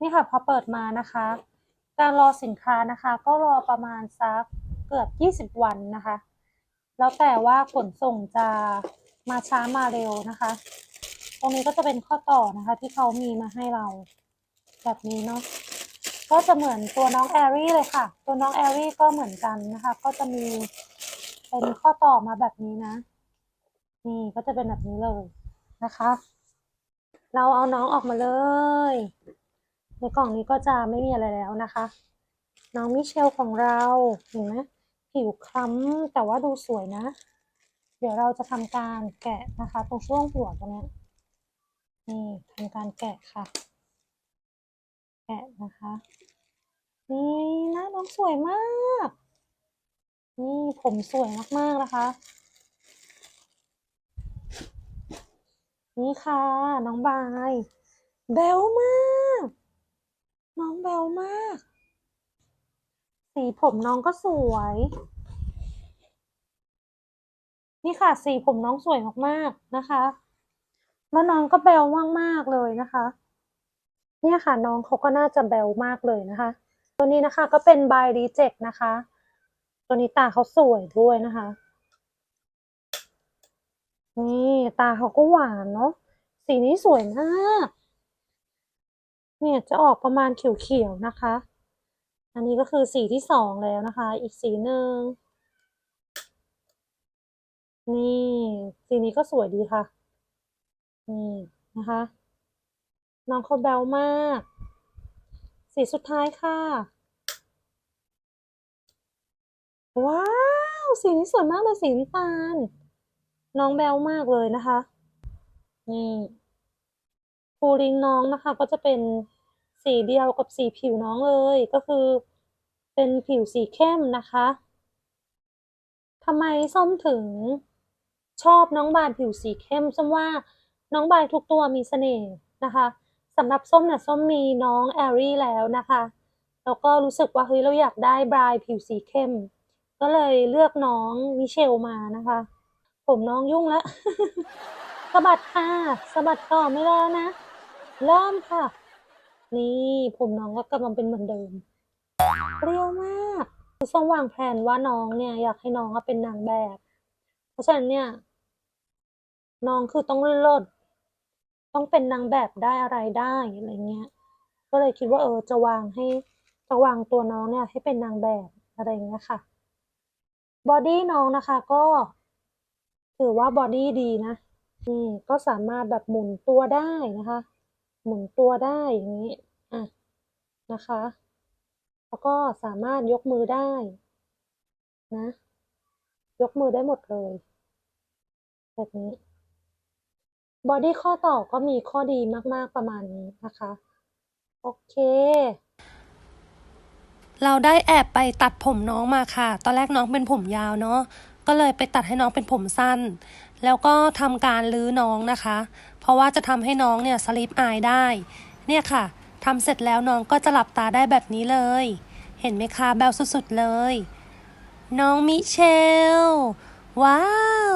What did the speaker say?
นี่ค่ะพอเปิดมานะคะ การรอสินค้านะคะ ก็รอประมาณสักเกือบ 20 วันนะคะ แล้วแต่ว่าขนส่งจะมาช้ามาเร็วนะคะ ตรงนี้ก็จะเป็นข้อต่อนะคะ ที่เขามีมาให้เราแบบนี้เนาะก็จะเหมือนตัวน้องแอรี่เลยค่ะ ตัวน้องแอรี่ก็เหมือนกันนะคะ ก็จะมีเป็นข้อต่อมาแบบนี้นะ นี่ก็จะเป็นแบบนี้เลยนะคะ เราเอาน้องออกมาเลย ในกล่องนี้ก็จะไม่มีอะไรแล้วนะคะ น้องมิเชลของเราเห็นไหมผิวคล้ำแต่ว่าดูสวยนะ เดี๋ยวเราจะทำการแกะนะคะ ตรงช่วงหัวตรงนี้นี่ทำการแกะค่ะ แกะนะคะ นี่น้าน้องสวยมาก นี่ผมสวยมากๆนะคะ นี่ค่ะ น้องบาย แบวมาก น้องแบวมาก สีผมน้องก็สวย นี่ค่ะ สีผมน้องสวยมากๆนะคะ แล้วน้องก็แบวมากๆเลยนะคะ เนี่ยค่ะน้องเขาก็น่าจะแบวมากเลยนะคะ ตัวนี้นะคะก็เป็น by reject นะคะ ตัวนี้ตาเขาสวยด้วยนะคะ นี่ตาเขาก็หวานเนาะสีนี้สวยมากเนี่ยจะออกประมาณเขียวๆนะคะ อันนี้ก็คือสีที่สองแล้วนะคะ อีกสีหนึ่งนี่สีนี้ก็สวยดีค่ะนี่นะคะ น้องเขาแบวมาก สีสุดท้ายค่ะ ว้าว สีนี้สวยมากเลยสีน้ำตาล น้องแบวมากเลยนะคะ นี่ฟูริงน้องนะคะ ก็จะเป็นสีเดียวกับสีผิวน้องเลยก็คือเป็นผิวสีเข้มนะคะทำไมส้มถึงชอบน้องบายผิวสีเข้มส้มว่าน้องบายทุกตัวมีเสน่ห์นะคะสำหรับส้มเนี่ยส้มมีน้องแอรี่แล้วนะคะแล้วก็รู้สึกว่าเฮ้ยเราอยากได้บรายผิวสีเข้ม ก็เลยเลือกน้องมิเชลมานะคะ ผมน้องยุ่งแล้วสะบัดค่ะสะบัดต่อไม่ได้แล้วนะเริ่มค่ะ นี่ผมน้องก็กลับมาเป็นเหมือนเดิมเรียวมากคือส้มวางแผนว่าน้องเนี่ย อยากให้น้องเป็นนางแบบ เพราะฉะนั้นเนี่ย น้องคือต้องลิศต้องเป็นนางแบบได้อะไรได้อะไรเงี้ย ก็เลยคิดว่าเออจะวางให้จะวางตัวน้องเนี่ย ให้เป็นนางแบบอะไรเงี้ยค่ะ บอดี้น้องนะคะ ก็ ถือว่าบอดี้ดีนะนี่ก็สามารถแบบหมุนตัวได้นะคะ หมุนตัวได้อย่างนี้อะนะคะ แล้วก็สามารถยกมือได้นะ ยกมือได้หมดเลย แบบนี้บอดี้ข้อต่อก็มีข้อดีมาก ๆ ประมาณนี้นะคะ โอเค เราได้แอบไปตัดผมน้องมาค่ะ ตอนแรกน้องเป็นผมยาวเนาะ ก็เลยไปตัดให้น้องเป็นผมสั้น แล้วก็ทำการลื้อน้องนะคะ เพราะว่าจะทำให้น้องเนี่ยสลิปอายได้ เนี่ยค่ะทำเสร็จแล้วน้องก็จะหลับตาได้แบบนี้เลย เห็นไหมคะแบบสุดๆเลย น้องมิเชล ว้าว